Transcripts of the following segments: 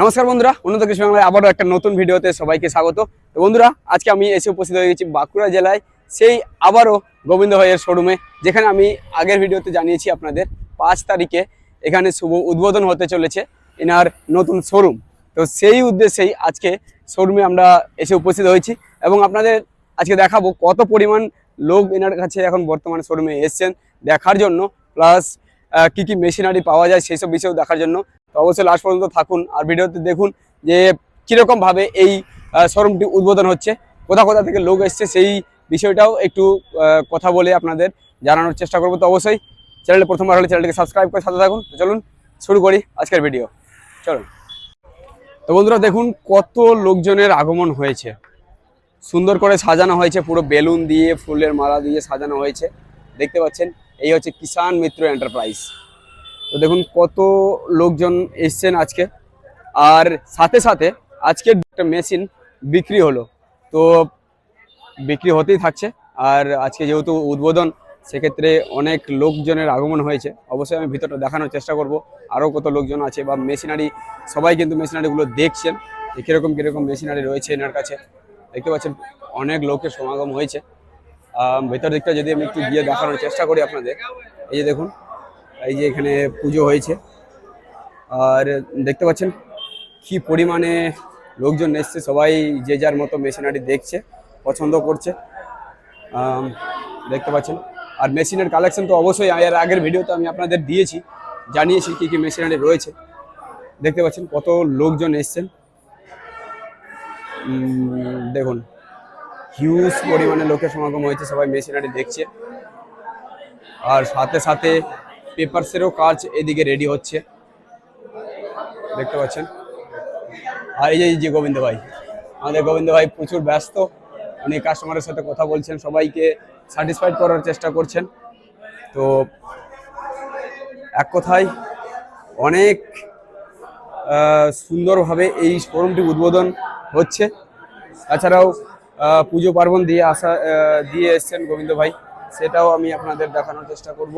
নমস্কার বন্ধুরা, উন্নত কৃষি বাংলায় আবারও একটা নতুন ভিডিওতে সবাইকে স্বাগত। তো বন্ধুরা, আজকে আমি এসে উপস্থিত হয়ে গেছি বাঁকুড়া জেলায়, সেই আবারও গোবিন্দ ভাইয়ের শোরুমে যেখানে আমি আগের ভিডিওতে জানিয়েছি আপনাদের, পাঁচ তারিখে এখানে শুভ উদ্বোধন হতে চলেছে এনার নতুন শোরুম তো সেই উদ্দেশ্যেই আজকে শোরুমে আমরা এসে উপস্থিত হয়েছি এবং আপনাদের আজকে দেখাবো কত পরিমাণ লোক এনার কাছে এখন বর্তমানে শোরুমে এসছেন, দেখার জন্য প্লাস কি কি মেশিনারি পাওয়া যায় সেই সব বিষয়েও দেখার জন্য। তো অবশ্যই লাস্ট পর্যন্ত থাকুন আর ভিডিওতে দেখুন যে কীরকম ভাবে এই শোরুমটি উদ্বোধন হচ্ছে, কোথা কোথা থেকে লোক এসছে সেই বিষয়টাও একটু কথা বলে আপনাদের জানানোর চেষ্টা করব। তো অবশ্যই চ্যানেলে প্রথমবার হলে চ্যানেলটিকে সাবস্ক্রাইব করে সাথে থাকুন। তো চলুন শুরু করি আজকের ভিডিও চলুন। তো বন্ধুরা দেখুন কত লোকজনের আগমন হয়েছে। সুন্দর করে সাজানো হয়েছে, পুরো বেলুন দিয়ে, ফুলের মালা দিয়ে সাজানো হয়েছে। দেখতে পাচ্ছেন এই হচ্ছে কিষান মিত্র এন্টারপ্রাইজ তো দেখুন কত লোকজন এসছেন আজকে। আর সাথে সাথে আজকে একটা মেশিন বিক্রি হলো। তো বিক্রি হতেই থাকছে। আর আজকে যেহেতু উদ্বোধন, সেক্ষেত্রে অনেক লোকজনের আগমন হয়েছে। অবশ্যই আমি ভিতরটা দেখানোর চেষ্টা করব। আরও কত লোকজন আছে বা মেশিনারি, সবাই কিন্তু মেশিনারিগুলো দেখছেন। কীরকম কীরকম মেশিনারি রয়েছে এনার কাছে। দেখতে পাচ্ছেন অনেক লোকের সমাগম হয়েছে। ভেতর দিকটা যদি আমি একটু গিয়ে দেখানোর চেষ্টা করি আপনাদের, এই যে দেখুন, এই যে এখানে পুজো হয়েছে। আর দেখতে পাচ্ছেন কি পরিমাণে লোকজন এসছে, সবাই যে যার মতো মেশিনারি দেখছে, পছন্দ করছে। দেখতে পাচ্ছেন। আর মেশিনের কালেকশন তো অবশ্যই, এর আগের ভিডিওতে আমি আপনাদের দিয়েছি, জানিয়েছি কী কী মেশিনারি রয়েছে। দেখতে পাচ্ছেন কত লোকজন এসছেন। দেখুন হিউজ পরিমাণে লোকের সমাগম হয়েছে, সবাই মেশিনারি দেখছে। আর সাথে সাথে পেপারসেরও কাজ এদিকে রেডি হচ্ছে। দেখতে পাচ্ছেন? আর এই যে যে গোবিন্দ ভাই, আমাদের গোবিন্দ ভাই প্রচুর ব্যস্ত। উনি কাস্টমারের সাথে কথা বলছেন, সবাইকে স্যাটিসফাইড করার চেষ্টা করছেন। তো এক কথায় অনেক সুন্দরভাবে এই শোরুমটি উদ্বোধন হচ্ছে। তাছাড়াও পুজো পার্বণ দিয়ে আসা দিয়ে এসছেন গোবিন্দ ভাই। সেটাও আমি আপনাদের দেখানোর চেষ্টা করব।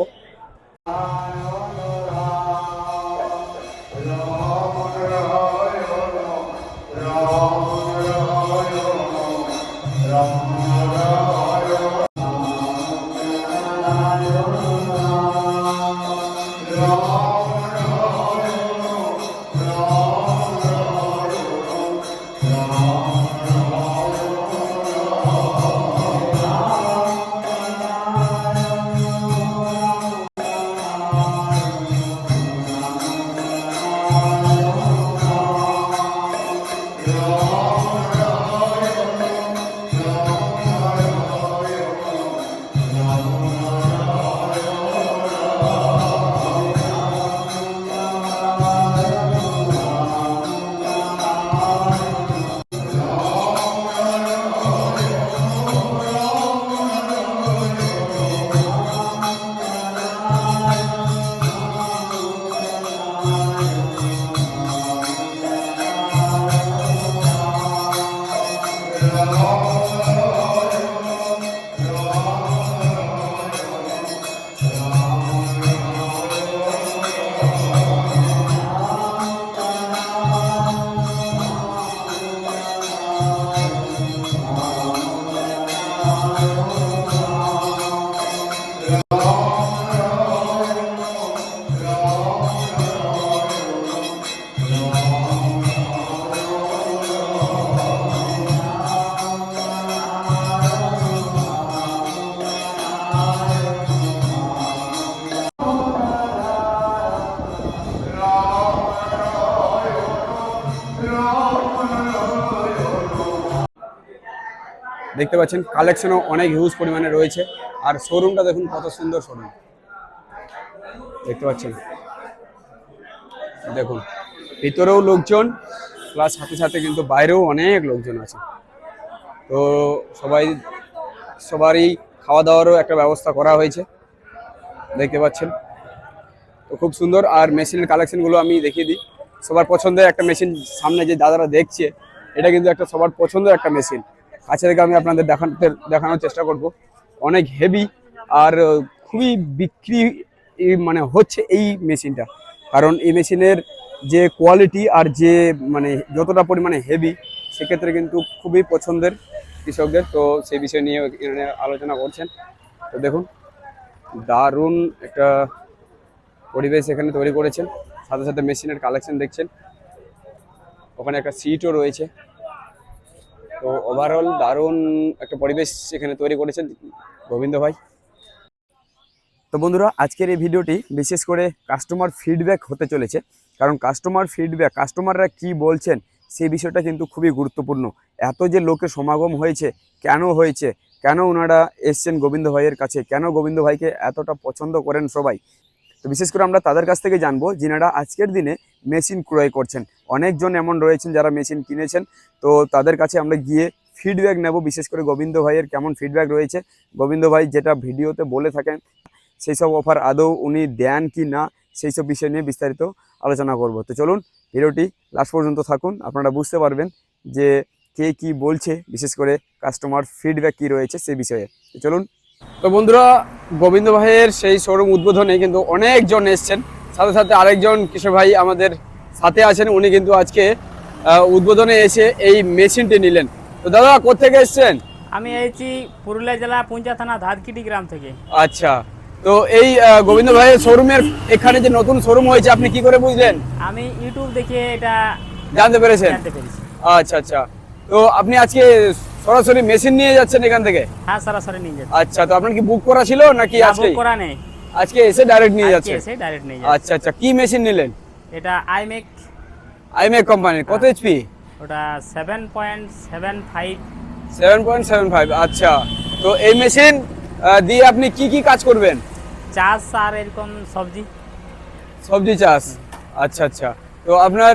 দেখতে পাচ্ছেন কালেকশনও অনেক হিউজ পরিমাণে রয়েছে। আর শোরুমটা দেখুন, কত সুন্দর শোরুম দেখতে পাচ্ছেন? দেখুন, ভিতরেও লোকজন প্লাস সাথে সাথে কিন্তু বাইরেও অনেক লোকজন আছে। তো সবাই, সবারই খাওয়া দাওয়ারও একটা ব্যবস্থা করা হয়েছে। দেখতে পাচ্ছেন? তো খুব সুন্দর, আর মেশিনের কালেকশনগুলো আমি দেখিয়ে দিই। সবার পছন্দের একটা মেশিন সামনে যে দাদারা দেখছে, এটা কিন্তু একটা সবার পছন্দের একটা মেশিন কাছে থেকে আমি আপনাদের দেখাতে দেখানোর চেষ্টা করব। অনেক হেভি আর খুবই বিক্রি মানে হচ্ছে এই মেশিনটা। কারণ এই মেশিনের যে কোয়ালিটি আর যে মানে যতটা পরিমাণে হেভি সেক্ষেত্রে কিন্তু খুবই পছন্দের কৃষকদের। তো সেই বিষয় নিয়ে আলোচনা করছেন। তো দেখুন, দারুণ একটা পরিবেশ এখানে তৈরি করেছেন। সাথে সাথে মেশিনের কালেকশন দেখছেন। ওখানে একটা সিটও রয়েছে। তো ওভারঅল দারুণ একটা পরিবেশ এখানে তৈরি করেছেন গোবিন্দ ভাই। তো বন্ধুরা, আজকের এই ভিডিওটি বিশেষ করে কাস্টমার ফিডব্যাক হতে চলেছে। কারণ কাস্টমার ফিডব্যাক কাস্টমাররা কি বলছেন সেই বিষয়টা কিন্তু খুবই গুরুত্বপূর্ণ। এত যে লোকের সমাগম হয়েছে, কেন হয়েছে, কেন ওনারা এসছেন গোবিন্দ ভাইয়ের কাছে, কেন গোবিন্দ ভাইকে এতটা পছন্দ করেন সবাই। তো বিশেষ করে আমরা তাদের কাছ থেকে জানব, যিনারা আজকের দিনে মেশিন ক্রয় করছেন। অনেকজন এমন রয়েছেন যারা মেশিন কিনেছেন। তো তাদের কাছে আমরা গিয়ে ফিডব্যাক নেব। বিশেষ করে গোবিন্দ ভাইয়ের কেমন ফিডব্যাক রয়েছে। গোবিন্দ ভাই যেটা ভিডিওতে বলে থাকেন, সেই সব অফার আদৌ উনি দেন কি না, সেই সব বিষয় নিয়ে বিস্তারিত আলোচনা করব। তো চলুন, ভিডিওটি লাস্ট পর্যন্ত থাকুন। আপনারা বুঝতে পারবেন যে কে কি বলছে, বিশেষ করে কাস্টমার ফিডব্যাক কি রয়েছে সে বিষয়ে। চলুন। তো বন্ধুরা, গোবিন্দ ভাইয়ের সেই শোরুম উদ্বোধনে কিন্তু অনেকজন এসছেন। সাথে সাথে আরেকজন কিশোর ভাই আমাদের সাথে আছেন উনি কিন্তু আজকে উদ্বোধনে এসে এই মেশিনটি নিলেন। তো দাদা কোথেকে এসছেন? আমি এসেছি পুরুলিয়া জেলা পুঞ্চা থানা ধারকিটি গ্রাম থেকে। আচ্ছা। তো এই গোবিন্দ ভাইয়ের শোরুমের এখানে যে নতুন শোরুম হয়েছে আপনি কি করে বুঝলেন? আমি ইউটিউব দেখে এটা জানতে পেরেছেন? আচ্ছা আচ্ছা। তো আপনি আজকে সরাসরি মেশিন নিয়ে যাচ্ছেন এখান থেকে? হ্যাঁ সরাসরি নিয়ে যাচ্ছি। আচ্ছা তো আপনার কি বুক করা ছিল নাকি আজকে book করা নেই। আজকে এসে ডাইরেক্ট নিয়ে যাচ্ছে? এসে ডাইরেক্ট নিয়ে যাচ্ছি। আচ্ছা আচ্ছা কি মেশিন নিলেন? এটা আইমেক আইমেক কোম্পানির কত এইচপি ওটা সেভেন পয়েন্ট সেভেন ফাইভ আচ্ছা। তো এই মেশিন দিয়ে আপনি কি কি কাজ করবেন? চাষ আর এরকম সবজি। সবজি চাষ? আচ্ছা আচ্ছা। তো আপনার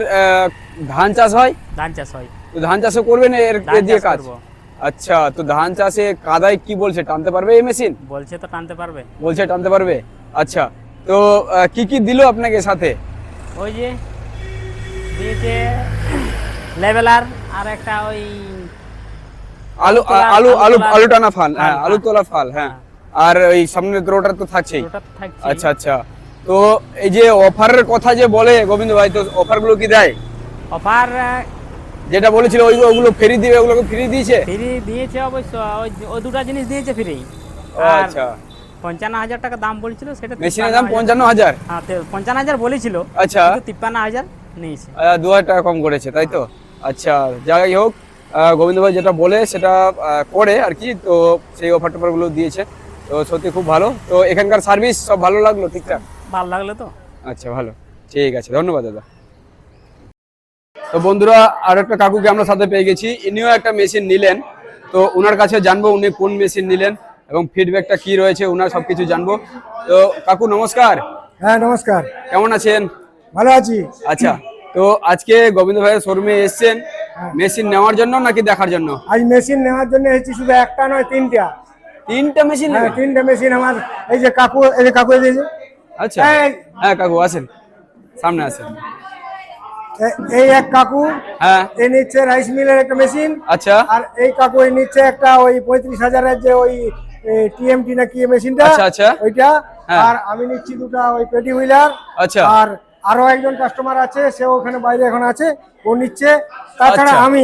ধান চাষ হয়? ধান চাষ হয়। তো ধান চাষও করবেন এর দিয়ে কাজ? করব। আচ্ছা তো ধান চাষে কাদায় কি বলছে? টানতে পারবে এই মেশিন? বলছে তো টানতে পারবে। বলছে টানতে পারবে? আচ্ছা তো কি কি দিলো আপনাকে সাথে? ওই যে দিয়েছে লেভেলার আর একটা ওই আলু আলু আলু আলু টানা ফাল হ্যাঁ আলু হ্যাঁ। তোলা ফাল হ্যাঁ। আর ওই সামনে রোটার তো থাকছেই। আচ্ছা আচ্ছা। তো এই যে অফারের কথা যে বলে গোবিন্দ ভাই তো অফারগুলো কি দেয়? অফার যেটা বলেছিল ওই ওগুলো ফ্রি দিবে ওগুলোকে ফ্রি দিয়েছে? ফ্রি দিয়েছে অবশ্য ওই ওই দুটা জিনিস দিয়েছে ফ্রি। আচ্ছা। পঞ্চান্ন হাজার টাকা দাম বলেছিল সেটা মেশিনের 53 দাম পঞ্চান্ন হাজার? হ্যাঁ পঞ্চান্ন হাজার বলেছিল আচ্ছা। তিপ্পান্ন হাজার নিয়েছে। দু হাজার টাকা কম করেছে তাই তো? আচ্ছা যাই হোক গোবিন্দ ভাই যেটা বলে সেটা করে আর কি তো সেই অফার টফারগুলো দিয়েছে। তো সত্যি খুব ভালো। তো এখানকার সার্ভিস সব ভালো লাগল ঠিকঠাক? ভালো লাগল তো। আচ্ছা ভালো। ঠিক আছে ধন্যবাদ দাদা। তো বন্ধুরা আর একটা কাকুকে আমরা সাথে পেয়ে গেছি। ইনিও একটা মেশিন নিলেন। তো ওনার কাছে জানব উনি কোন মেশিন নিলেন এবং ফিডব্যাকটা কি রয়েছে ওনার সবকিছু জানব। তো কাকু নমস্কার। হ্যাঁ নমস্কার। কেমন আছেন? ভালো আছি। আচ্ছা তো আজকে গোবিন্দ ভাইয়ের শোরুমে এসেছেন। মেশিন নেওয়ার জন্য নাকি দেখার জন্য? আজ মেশিন নেওয়ার জন্য এসেছি শুধু একটা নয় তিনটা। তিনটা মেশিন হ্যাঁ তিনটা মেশিন আমার। এই যে কাকু এই যে কাকু এই যে আচ্ছা হ্যাঁ কাকু আসেন। সামনে আসেন। এই এক কাকু হ্যাঁ। এই নিচ্ছে রাইস মিলের একটা মেশিন আচ্ছা। আর এই কাকু এই নিচ্ছে একটা ওই পঁয়ত্রিশ হাজারের যে ওই টিএমটি না কি মেশিনটা আচ্ছা, আচ্ছা। ওইটা। হ্যাঁ। আর আমি নিচ্ছি দুটা ওই পেটি হুইলার আচ্ছা। আর আরও একজন কাস্টমার আছে সে ওখানে বাইরে এখন আছে ও নিচ্ছে। তাছাড়া আচ্ছা। আমি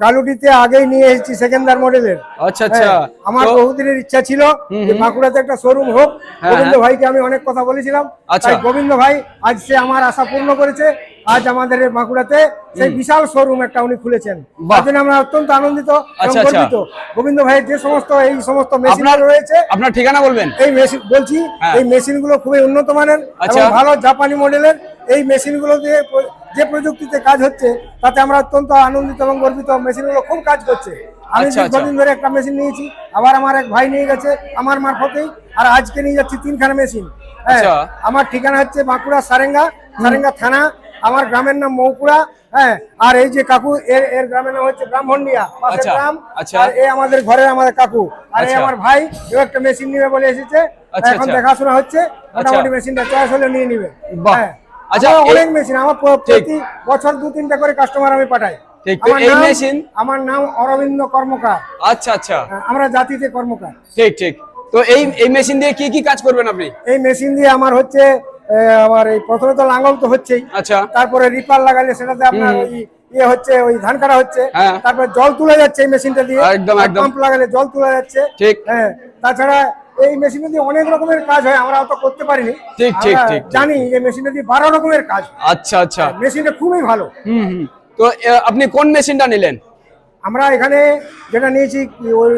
গালুটিতে আগেই নিয়ে এসেছি সেকেন্ডার মডেলের আচ্ছা আচ্ছা হ্যাঁ, আমার বহুদিনের ইচ্ছা ছিল যে বাঁকুড়াতে একটা শোরুম হোক। হ্যাঁ, গোবিন্দ। ভাইকে আমি অনেক কথা বলেছিলাম। আচ্ছা। তাই গোবিন্দ ভাই আজ সে আমার আশা পূর্ণ করেছে। আজ আমাদের বাঁকুড়াতে সেই বিশাল শোরুম একটা উনি খুলেছেন বাহ। তার জন্য আমরা অত্যন্ত আনন্দিত এবং আচ্ছা, আচ্ছা। গর্বিত গোবিন্দ ভাইয়ের যে সমস্ত এই সমস্ত মেশিন রয়েছে আপনার ঠিকানা বলবেন এই মেশিন বলছি হ্যাঁ। এই মেশিনগুলো খুবই উন্নত মানের আচ্ছা। এবং ভালো জাপানি মডেলের এই মেশিনগুলো দিয়ে যে প্রযুক্তিতে কাজ হচ্ছে তাতে আমরা অত্যন্ত আনন্দিত এবং গর্বিত মেশিনগুলো খুব কাজ করছে আমি। দীর্ঘদিন ধরে একটা মেশিন নিয়েছি আবার আমার এক ভাই নিয়ে গেছে আমার মারফতেই আর আজকে নিয়ে যাচ্ছি তিনখানা মেশিন হ্যাঁ। আমার ঠিকানা হচ্ছে বাঁকুড়া সারেঙ্গা সারেঙ্গা থানা আমার গ্রামের নাম মৌকুড়া হ্যাঁ আর এই যে কাকু এর এর গ্রামের নাম হচ্ছে ব্রাহ্মণিয়া পাশের আচ্ছা, গ্রাম আচ্ছা। আর এই আমাদের ঘরের আমাদের কাকু আর এই আচ্ছা। আমার ভাই এও একটা মেশিন নিবে বলে এসেছে এখন। দেখাশোনা হচ্ছে মোটামুটি মেশিনটা চয়েস হলে নিয়ে নিবে। হ্যাঁ। আচ্ছা, অনেক মেশিন আমার প্রতি বছর দু তিনটা করে কাস্টমার আমি পাঠাই। এই মেশিন? আমার নাম অরবিন্দ কর্মকার। আচ্ছা আচ্ছা। হ্যাঁ, আমরা জাতিতে কর্মকার। ঠিক ঠিক। তো এই এই মেশিন দিয়ে কি কি কাজ করবেন আপনি? এই মেশিন দিয়ে আমার হচ্ছে আমার এই প্রথমে তো লাঙ্গল তো হচ্ছেই। আচ্ছা। তারপরে রিপার লাগালে সেটাতে আপনার ওই ইয়ে হচ্ছে ওই ধান কাটা হচ্ছে। হ্যাঁ। তারপরে জল তুলে যাচ্ছে এই মেশিনটা দিয়ে। একদম, একদম। পাম্প লাগালে জল তুলে যাচ্ছে। ঠিক। হ্যাঁ তাছাড়া এই মেশিনে দিয়ে অনেক রকমের কাজ হয় আমরা অত করতে পারিনি। ঠিক, ঠিক, ঠিক। জানি যে মেশিনে দিয়ে বারো রকমের কাজ আচ্ছা আচ্ছা। মেশিনটা খুবই ভালো। হুম হুম। তো আপনি কোন মেশিনটা নিলেন? আমরা এখানে যেটা নিয়েছি ওই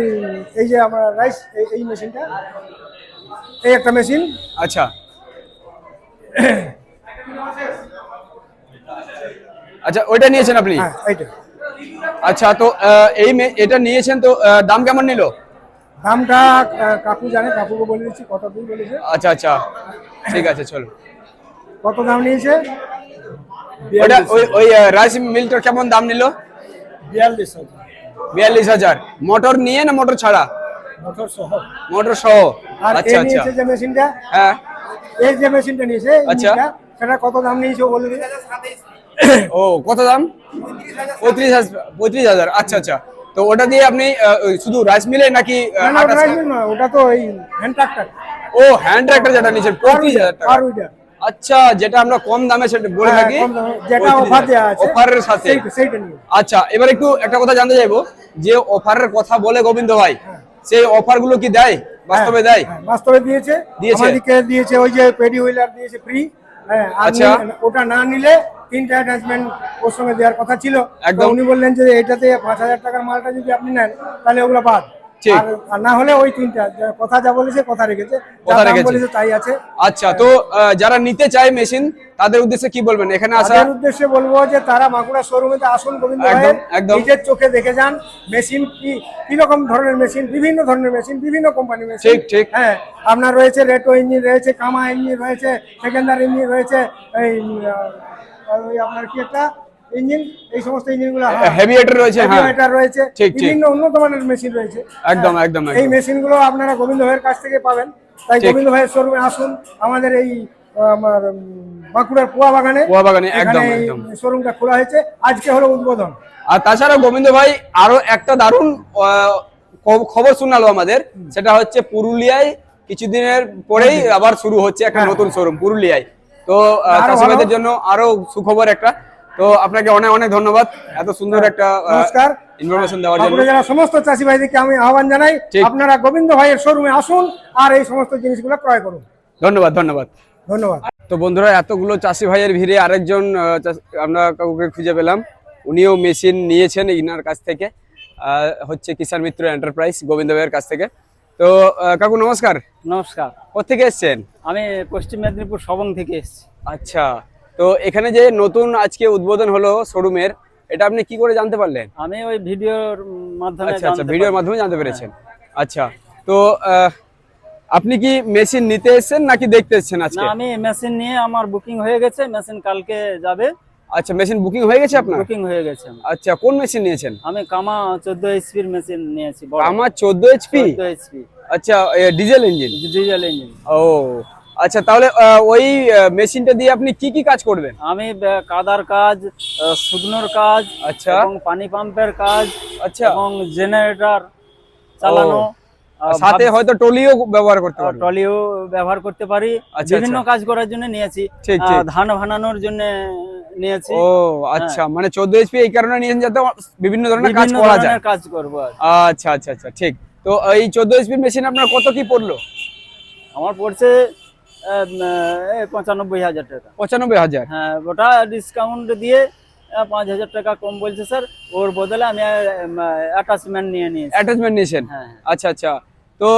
এই যে আমরা রাইস এই মেশিনটা। এই একটা মেশিন। আচ্ছা। আচ্ছা ওইটা নিয়েছেন আপনি? হ্যাঁ আচ্ছা তো এই এটা নিয়েছেন তো দাম কেমন নিল? দামটা কাকু জানে কাকুকে বলে দিচ্ছি কত দিন বলেছে। আচ্ছা আচ্ছা ঠিক আছে চলো। কত দাম নিয়েছে? ওটা ওই ওই রাইস মিলটার কেমন দাম নিল? বিয়াল্লিশ হাজার। বিয়াল্লিশ হাজার। মোটর নিয়ে না মোটর ছাড়া? মোটর সহ। মোটর সহ। আচ্ছা আচ্ছা। যে মেশিনটা? হ্যাঁ। এই যে মেশিনটা নিয়েছে আচ্ছা। সেটা কত দাম নিয়েছে ও বলে দিন। ও কত দাম? পঁয়ত্রিশ হাজার পঁয়ত্রিশ হাজার আচ্ছা আচ্ছা। তো ওটা দিয়ে আপনি শুধু রাইস মিলে নাকি ওটা তো এই হ্যান্ড ট্রাক্টর ও হ্যান্ড ট্রাক্টর যেটা নিয়েছেন পঁয়ত্রিশ হাজার টাকা। আচ্ছা যেটা আমরা কম দামে সেটা বলে হ্যাঁ, থাকি যেটা অফার আছে অফারের সাথে। আচ্ছা এবার একটু একটা কথা জানতে চাইব যে অফারের কথা বলে গোবিন্দ ভাই হ্যাঁ। সেই অফারগুলো কি দেয়? বাস্তবে দেয় হ্যাঁ, বাস্তবে দিয়েছে দিয়েছে? আমাদেরকে দিয়েছে ওই যে পেডি হুইলার দিয়েছে ফ্রি হ্যাঁ আচ্ছা। ওটা না নিলে তিনটা অ্যাটাচমেন্ট ওর সঙ্গে দেওয়ার কথা ছিল একদম। উনি বললেন যে এটাতে পাঁচ হাজার টাকার মালটা যদি আপনি নেন তাহলে ওগুলো বাদ ঠিক। আর না হলে ওই তিনটা কথা যা বলেছে কথা রেখেছে কথা রেখেছে। তাই আছে আচ্ছা তো যারা নিতে চায় মেশিন তাদের উদ্দেশ্যে কি বলবেন এখানে আসা তাদের উদ্দেশ্যে বলব যে তারা বাঁকুড়া শোরুমে আসুন গোবিন্দ একদম, নিজের চোখে দেখে যান মেশিন কি কি রকম ধরনের মেশিন বিভিন্ন ধরনের মেশিন বিভিন্ন কোম্পানি মেশিন ঠিক, ঠিক। হ্যাঁ আপনার রয়েছে রেটো ইঞ্জিন রয়েছে কামা ইঞ্জিন রয়েছে সেকেন্ডার ইঞ্জিন রয়েছে এই আপনার কি একটা ইঞ্জিন এই সমস্ত ইঞ্জিনগুলো রয়েছে হ্যাঁ। রয়েছে। বিভিন্ন উন্নত মানের মেশিন রয়েছে। একদম, হ্যাঁ, একদম, এই মেশিনগুলো আপনারা গোবিন্দ ভাইয়ের কাছ থেকে পাবেন। তাই গোবিন্দ ভাইয়ের শোরুমে আসুন। আমাদের এই আমার বাঁকুড়ার পোয়া বাগানে। পোয়া বাগানে, একদম, একদম। শোরুমটা খোলা হয়েছে। আজকে হলো উদ্বোধন। আর তাছাড়া গোবিন্দ ভাই আরও একটা দারুণ খবর শোনালো আমাদের। সেটা হচ্ছে পুরুলিয়ায় কিছুদিনের পরেই আবার শুরু হচ্ছে একটা হ্যাঁ। নতুন শোরুম পুরুলিয়ায়। তো চাষিবাদের জন্য আরও সুখবর একটা তো আপনাকে অনেক অনেক ধন্যবাদ। এত সুন্দর একটা নমস্কার। ইনফরমেশন দেওয়ার জন্য। জেলার সমস্ত চাষি ভাইদেরকে আমি আহ্বান জানাই। আপনারা গোবিন্দ ভাইয়ের শোরুমে আসুন আর এই সমস্ত জিনিসগুলো ক্রয় করুন। ধন্যবাদ ধন্যবাদ। ধন্যবাদ। তো বন্ধুরা এতগুলো চাষি ভাইয়ের ভিড়ে আরেকজন আমরা কাউকে খুঁজে পেলাম। উনিও মেশিন নিয়েছেন ইনার কাছ থেকে হচ্ছে কিষাণ মিত্র এন্টারপ্রাইজ গোবিন্দ ভাইয়ের কাছ থেকে। তো কাকু নমস্কার। নমস্কার। কোথেকে এসছেন? আমি পশ্চিম মেদিনীপুর সবং থেকে এসেছি। আচ্ছা। তো এখানে যে নতুন আজকে উদ্বোধন হলো শোরুমের এটা আপনি কি করে জানতে পারলেন? আমি ওই ভিডিওর মাধ্যমে আচ্ছা আচ্ছা ভিডিওর মাধ্যমে জানতে পেরেছেন। আচ্ছা তো আপনি কি মেশিন নিতে এসেছেন নাকি দেখতে এসেছেন আজকে? না আমি মেশিন নিয়ে আমার বুকিং হয়ে গেছে মেশিন কালকে যাবে। আচ্ছা মেশিন বুকিং হয়ে গেছে আপনার? বুকিং হয়ে গেছে। আচ্ছা কোন মেশিন নিয়েছেন? আমি কামা চোদ্দ এইচপির মেশিন নিয়েছি বড়। আমার চোদ্দ এইচপি চোদ্দ এইচপি আচ্ছা ডিজেল ইঞ্জিন? Diesel engine. ও আচ্ছা তাহলে ওই মেশিনটা দিয়ে আপনি কি কি কাজ করবেন? আমি কাদার কাজ শুকনোর কাজ আচ্ছা। এবং পানি পাম্পের কাজ আচ্ছা। এবং জেনারেটর চালানো সাথে হয়তো টলিও ব্যবহার করতে পারি ট্রলিও ব্যবহার করতে পারি। আচ্ছা, বিভিন্ন কাজ করার জন্য নিয়েছি। ধান ভানানোর জন্য নিয়েছি। ও আচ্ছা মানে চোদ্দ এইচপি এই কারণে নিয়েছেন যাতে বিভিন্ন ধরনের কাজ হ্যাঁ। করা যায়। কাজ করব। আচ্ছা আচ্ছা আচ্ছা ঠিক। তো এই চোদ্দ এইচপি মেশিন আপনার কত কি পড়ল? আমার পড়ছে পঁচানব্বই হাজার টাকা। পঁচানব্বই হাজার? হ্যাঁ ওটা ডিসকাউন্ট দিয়ে পাঁচ হাজার টাকা কম বলছে স্যার। ওর বদলে আমি অ্যাটাচমেন্ট নিয়ে নিয়েছি। অ্যাটাচমেন্ট নিয়েছেন? হ্যাঁ আচ্ছা আচ্ছা। তো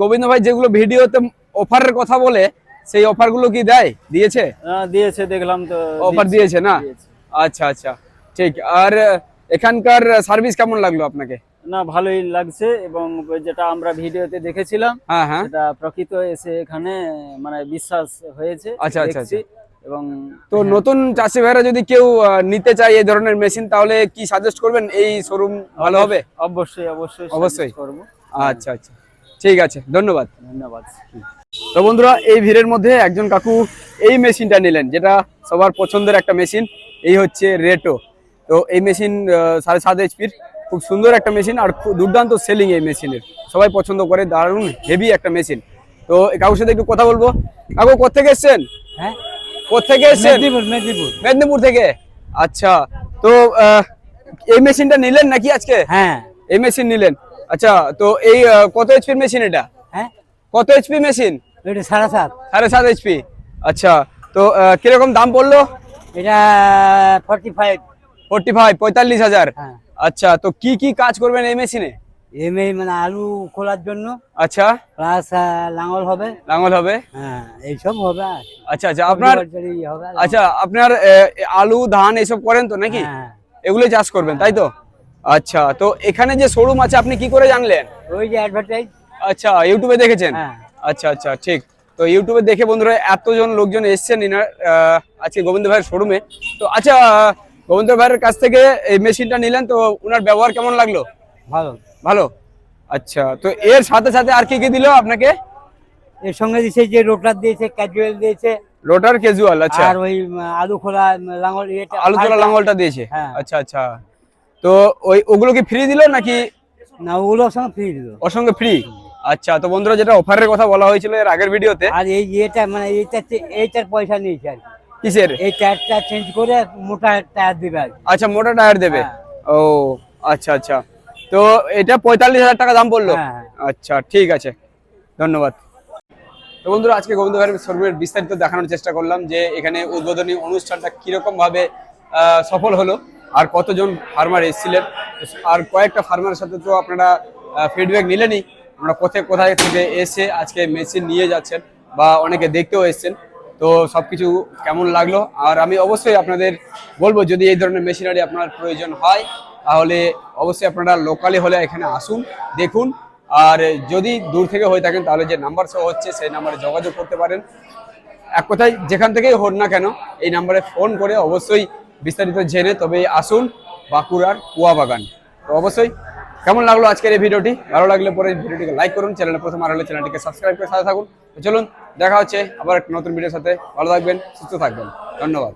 গোবিন্দ ভাই যেগুলো ভিডিওতে অফারের কথা বলে সেই অফারগুলো কি দেয়? দিয়েছে? দিয়েছে দেখলাম তো। অফার দিয়েছে না? আচ্ছা আচ্ছা। ঠিক। আর এখানকার সার্ভিস কেমন লাগল আপনাকে? না ভালোই লাগছে এবং যেটা আমরা ভিডিওতে দেখেছিলাম হ্যাঁ হ্যাঁ। সেটা প্রকৃত এসে এখানে মানে বিশ্বাস হয়েছে আচ্ছা, আচ্ছা, এবং তো নতুন চাষি ভাইরা যদি কেউ নিতে চায় এই ধরনের মেশিন তাহলে কি সাজেস্ট করবেন এই শোরুম ভালো হবে? অবশ্যই অবশ্যই অবশ্যই। করব। আচ্ছা আচ্ছা। ঠিক আছে ধন্যবাদ। ধন্যবাদ। তো বন্ধুরা এই ভিড়ের মধ্যে একজন কাকু এই মেশিনটা নিলেন যেটা সবার পছন্দের একটা মেশিন এই হচ্ছে রেটো তো এই মেশিন সাড়ে সাত এইচপির খুব সুন্দর একটা মেশিন আর খুব দুর্দান্ত সেলিং এই মেশিনের। সবাই পছন্দ করে দারুণ হেভি একটা মেশিন। তো কাকুর সাথে একটু কথা বলব। কাকু কোথেকে এসছেন? হ্যাঁ? কোথেকে এসেছেন? মেদিনীপুর মেদিনীপুর। মেদিনীপুর থেকে? আচ্ছা তো এই মেশিনটা নিলেন নাকি আজকে? হ্যাঁ। এই মেশিন নিলেন। আচ্ছা তো এই কত এইচপি মেশিন এটা? হ্যাঁ? কত এইচপি মেশিন এটা সাড়ে সাত। সাড়ে সাত এইচপি আচ্ছা তো কীরকম দাম পড়ল? এটা ফর্টি ফাইভ ফোর্টি ফাইভ পঁয়তাল্লিশ হাজার। হ্যাঁ। আচ্ছা তো কি কি কাজ করবেন এই মেশিনে? এমএ মানে আলু খোলার জন্য আচ্ছা। প্লাস লাঙল হবে। লাঙল হবে? হ্যাঁ এইসব হবে আচ্ছা আচ্ছা আপনার আচ্ছা আপনার আলু ধান এসব করেন তো নাকি? হ্যাঁ। এগুলো চাষ করবেন তাই তো? আচ্ছা তো এখানে যে শোরুম আছে আপনি কি করে জানলেন? ওই যে অ্যাডভার্টাইজ আচ্ছা ইউটিউবে দেখেছেন? হ্যাঁ। আচ্ছা আচ্ছা ঠিক। তো ইউটিউবে দেখে বন্ধুরা এতজন লোকজন এসছেন ইনার আজকে গোবিন্দ ভাইয়ের শোরুমে তো আচ্ছা গোবিন্দ ভাইয়ের কাছ থেকে এই মেশিনটা নিলেন তো ওনার ব্যবহার কেমন লাগল? ভালো। ভালো? আচ্ছা তো এর সাথে সাথে আর কি কি দিলো আপনাকে? এর সঙ্গে দিয়েছে যে রোটার দিয়েছে ক্যাজুয়াল দিয়েছে। রোটার ক্যাজুয়াল আচ্ছা। আর ওই আলু খোলা লাঙল এটা আলু তোলা লাঙ্গলটা দিয়েছে। হ্যাঁ। আচ্ছা আচ্ছা। তো ওই ওগুলো কি ফ্রি দিলো নাকি? না ওগুলোর সঙ্গে ফ্রি দিল। ওর সঙ্গে ফ্রি আচ্ছা তো বন্ধুরা যেটা অফারের কথা বলা হয়েছিল এর আগের ভিডিওতে আর এই এটা মানে এইটা এইটার পয়সা নিয়েছে আর কি। কিসের? এই টায়ারটা চেঞ্জ করে মোটা টায়ার দিবে আচ্ছা মোটা টায়ার দেবে। হ্যাঁ। ও আচ্ছা আচ্ছা। তো এটা পঁয়তাল্লিশ হাজার টাকা দাম পড়ল হ্যাঁ, হ্যাঁ। আচ্ছা ঠিক আছে। ধন্যবাদ। তো বন্ধুরা আজকে গোবিন্দ ভাইয়ের শোরুমের বিস্তারিত দেখানোর চেষ্টা করলাম যে এখানে উদ্বোধনী অনুষ্ঠানটা কীরকম ভাবে আহ, সফল হলো আর কতজন ফার্মার এসেছিলেন। আর কয়েকটা ফার্মারের সাথে তো আপনারা ফিডব্যাক নিলেনই। আমরা কোথায় কোথায় থেকে এসে আজকে মেশিন নিয়ে যাচ্ছেন বা অনেকে দেখতেও এসেছেন। তো সবকিছু কেমন লাগল? আর আমি অবশ্যই আপনাদের বলব, যদি এই ধরনের মেশিনারি আপনার প্রয়োজন হয়, তাহলে অবশ্যই আপনারা লোকালি হলে এখানে আসুন, দেখুন। আর যদি দূর থেকে হয়ে থাকেন, তাহলে যে নাম্বার শো হচ্ছে, সেই নাম্বারে যোগাযোগ করতে পারেন। এক কথায়, যেখান থেকেই হোক না কেন, এই নাম্বারে ফোন করে অবশ্যই বিস্তারিত জেনে তবে আসুন বাঁকুড়ার কুয়া বাগান তো অবশ্যই, কেমন লাগল আজকের এই ভিডিওটি? ভালো লাগলে পরে ভিডিওটিকে লাইক করুন চ্যানেলে প্রথম আর হলে চ্যানেলটিকে সাবস্ক্রাইব করে সাথে থাকুন। চলুন দেখা হচ্ছে আবার একটা নতুন ভিডিওর সাথে। ভালো থাকবেন সুস্থ থাকবেন। ধন্যবাদ।